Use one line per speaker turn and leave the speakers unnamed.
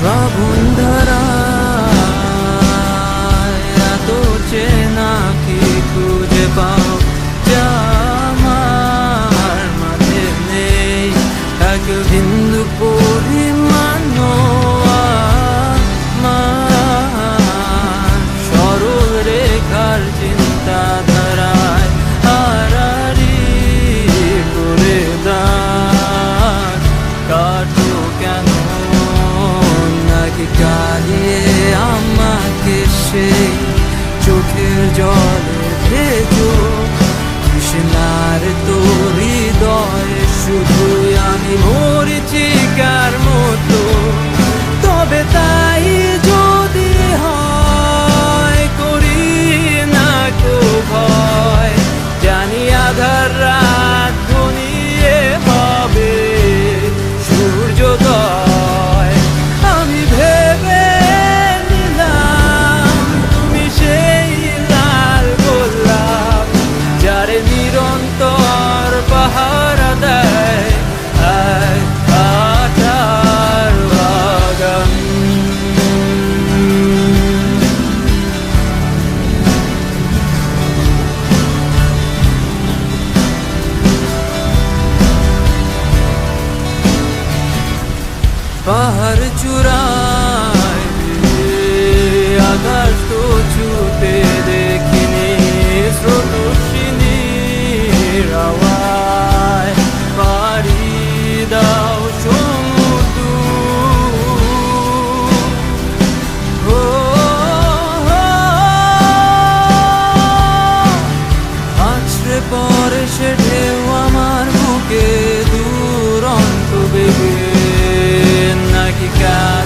শ্রাবণ ধারা চুরায় তো ছুটে দেখিনি স্রোতসিনী রাওয়ায় পারি দাও পরে সে ঢেউ আমার বুকে, দূরন্ত বেবে sky.